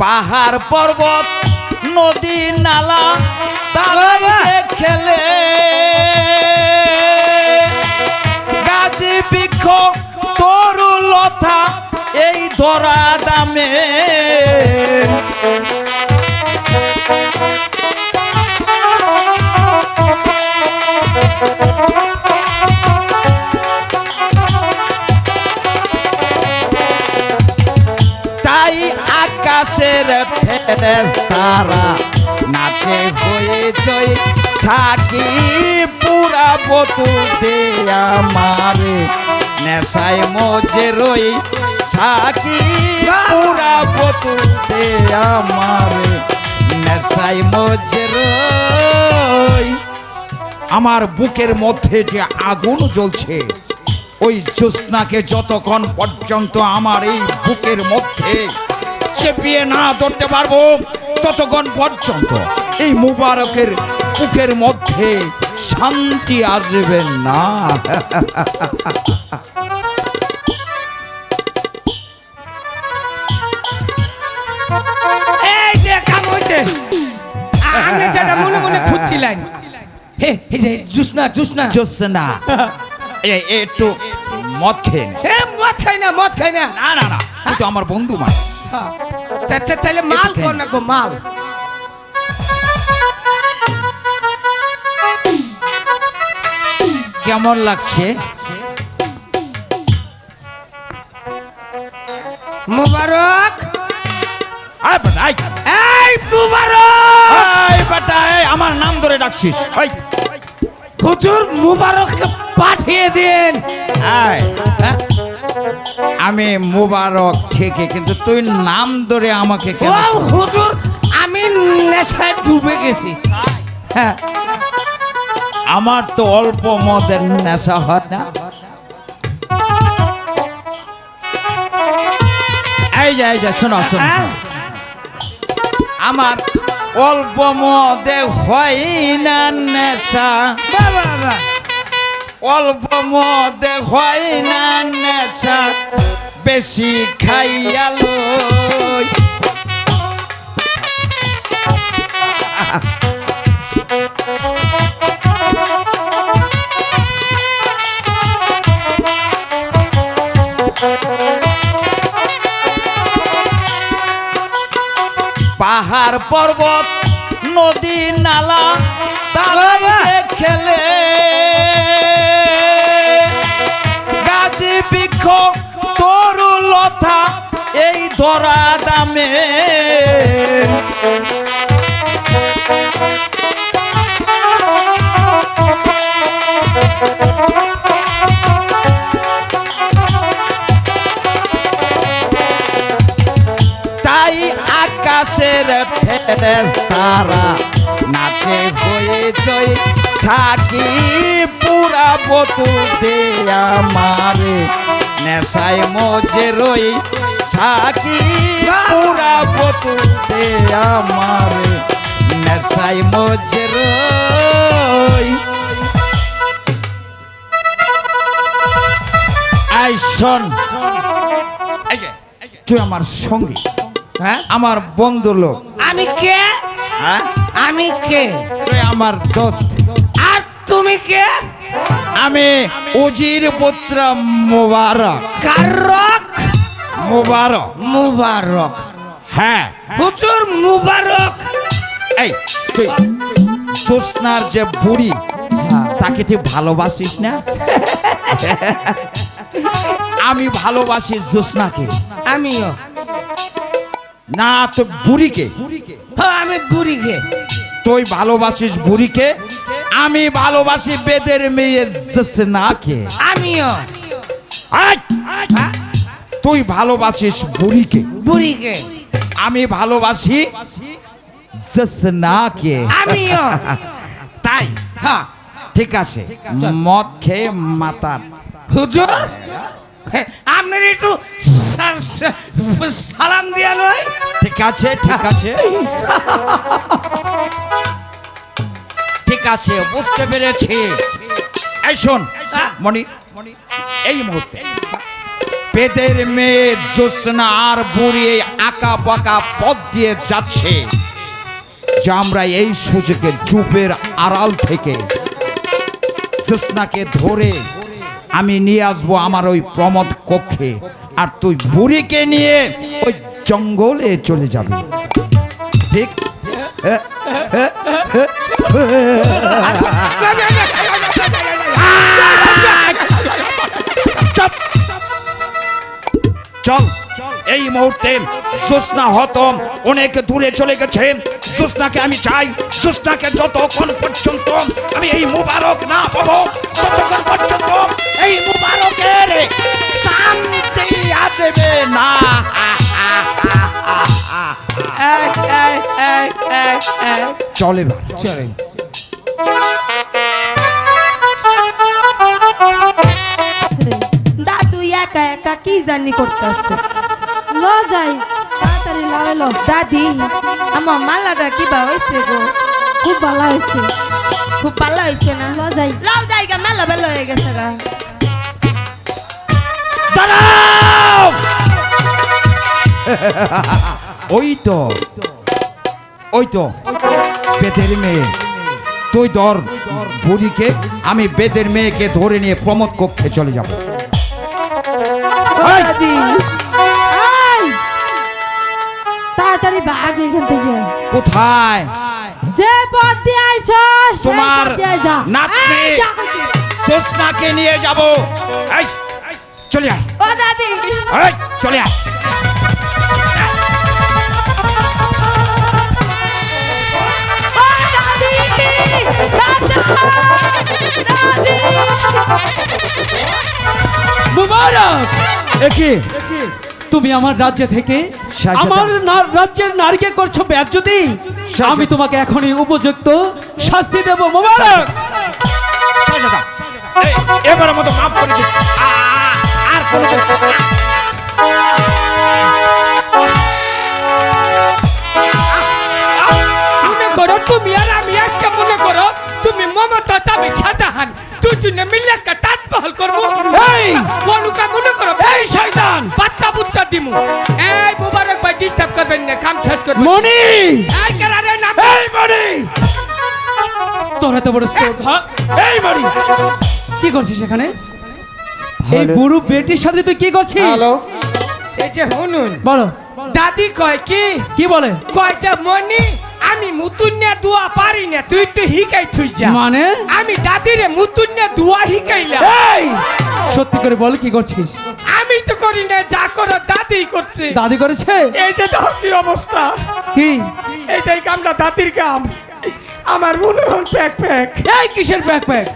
পাহাড় পর্বত নদী নালা তারাই খেলে। গাছি বৃক্ষ তরুলতা এই ধরা দামে। ফেরেস তারা নাচে হয়ে জয় থাকি পুরা বতু দেয়া মারে নেশায় মজে রই থাকি পুরা বতু দেয়া মারে নেশায় মজে রই। আমার বুকের মধ্যে যে আগুন জ্বলছে, ওই জ্যোৎস্নাকে যতক্ষণ পর্যন্ত আমার এই বুকের মধ্যে চেপিয়ে না ধরতে পারব ততক্ষণ পর্যন্ত এই মুবারকের বুকের মধ্যে শান্তি আসবে না। আমি যেটা মনে মনে খুঁজছিলাম। হে এই যে জুসনা জুসনা। জ্যোৎস্না এই একটু মদ খেয়ে। এ মদ খাই না মদ খাই না। না আমার বন্ধু মানে তাহলে মাল কর না গো মাল। কেমন লাগছে? মুবারক। আয় বেটা, আয়। এই মুবারক। এই বেটা, এই আমার নাম ধরে ডাকছিস। ওই হুজুর মুবারককে পাঠিয়ে দিন। আয় হ্যাঁ? আমি মুবারক থেকে কিন্তু তুই নাম ধরে আমাকে কেন হুজুর আমি নেশায় ডুবে গেছি। হ্যাঁ। আমার তো অল্প মদের নেশা হয় না। এই যে এই যে শোনো শোনো হ্যাঁ? আমার অল্প মদে হয় না নেশা। অল্প মদে হয় না নেশা বেশি খাইয়ালো ধরা দামে। তাই আকাশের ফেরেস তারা নাচে হয়ে জয়। থাকি পুরা বতু দেয়া মারে নেশায় মজে রই। থাকি পুরা বতু দেয়া মারে নেশায় মজে রই আই শোন তুই আমার সঙ্গী হ্যাঁ? আমার বন্ধু লোক। আমি কে? হ্যাঁ? আমি কে? তুই আমার দোস্ত। আর তুমি কে? আমি উজির পুত্র মুবারক। কারক মুবারক। মুবারক। হ্যাঁ। হুজুর মুবারক। এই তুই জ্যোৎস্নার যে বুড়ি তাকে তুই ভালোবাসিস না? আমি ভালোবাসি জ্যোৎস্নাকে আমিও। না তো বুড়িকে। হ্যাঁ আমি বুড়িকে। তুই ভালোবাসিস বুড়িকে? আমি ভালোবাসি বেদের মেয়ে জ্যোৎস্নাকে আমিও। আয়! হ্যাঁ? তুই ভালোবাসিস বুড়িকে। বুড়িকে। আমি ভালোবাসি জ্যোৎস্নাকে আমিও। তাই? হ্যাঁ ঠিক আছে। মদ খেয়ে মাতার হুজুর হ্যাঁ, আপনার একটু সালাম দিয়া নয় ঠিক আছে ঠিক আছে। ঠিক আছে বুঝতে পেরেছি। এই শোন মণি এই মুহূর্তে। বেদের মেয়ে জ্যোৎস্না আর বুড়ি আঁকা বাঁকা পথ দিয়ে যাচ্ছে যে আমরা এই সুযোগে চুপের আড়াল থেকে জ্যোৎস্নাকে ধরে আমি নিয়ে আসব আমার ওই প্রমোদ কক্ষে আর তুই বুড়িকে নিয়ে ওই জঙ্গলে চলে যাবি ঠিক চল। এই মুহূর্তে সুস্না হতম অনেক দূরে চলে গেছে। সুস্নাকে আমি চাই। সুস্নাকে যতক্ষণ পর্যন্ত আমি এই মুবারক না পাবো ততক্ষণ পর্যন্ত এই মুবারকের শান্তি আসবে না। চলে চলে। কি জানি করতেছে? ল যাই তাড়াতাড়ি লাগাই লো। দাদি আমার মালাটা কি বা হয়েছে গো। খুব ভালো হয়েছে। খুব ভালো হয়েছে না? ল যাই। লাউ জায়গা মেলা বেলা হয়ে গেছে গা। দাঁড়াও! ওই তো ওই তো বেদের মেয়ে। তুই ধর বুড়িকে আমি বেদের মেয়েকে ধরে নিয়ে প্রমোদ কক্ষে চলে যাব! দাদি তাড়াতাড়ি ভাগ এখান থেকে। কোথায়? যে পথ দিয়ে আইছ তোমার নাতনি। সোসনাকে নিয়ে যাব। এই, চলে আয়। ও দাদি। এই, চলে আয়। তুমি আমার রাজ্য থেকে আমার রাজ্যের নারীকে করছ শাহজাদা। আমি তোমাকে এখনই উপযুক্ত শাস্তি দেব মুবারক! এবারের মতো মাফ করে আর কোনো মনে করো তুমি আর আমি একটা মনে করো তুমি মমতা চাবি শাহজাহান দুজনে মিলে তাজমহল করব। এই বনুকা মনে করো এই শয়তান বাচ্চা বুচ্চা দিমু। এই মুবারক ভাই ডিস্টার্ব করবেন না কাম শেষ করবেন। মনি এই কেরারে নাম? এই মনি তোর এত বড় স্তোর হ্যাঁ? এই মনি কি করছিস এখানে? এই বুড়ো বেটির সাথে তুই কি করছিস? এই যে শুনুন বলো। দাদি কয় কি? কি বলে? কয় যে মনি আমি মুতুন্যা দোয়া পারি না তুই একটু হিকাই থুই যা। মানে? আমি দাদিরে মুতুন্যা দোয়া হিকাইলাম। এই! সত্যি করে বল কি করছিস? আমি তো করি না যা করো দাদি করছে। দাদি করেছে? এই যে কি অবস্থা। কি? এই যে কামটা দাদির কাম। আমার মনে হল প্যাক প্যাক। এই কিসের ব্যাক প্যাক?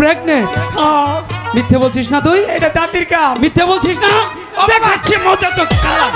প্রেগনেন্ট? হ্যাঁ, মিথ্যে বলছিস না তুই? এটা দাদির কাম। মিথ্যে বলছিস না? দেখাচ্ছি মজা তো খারাপ।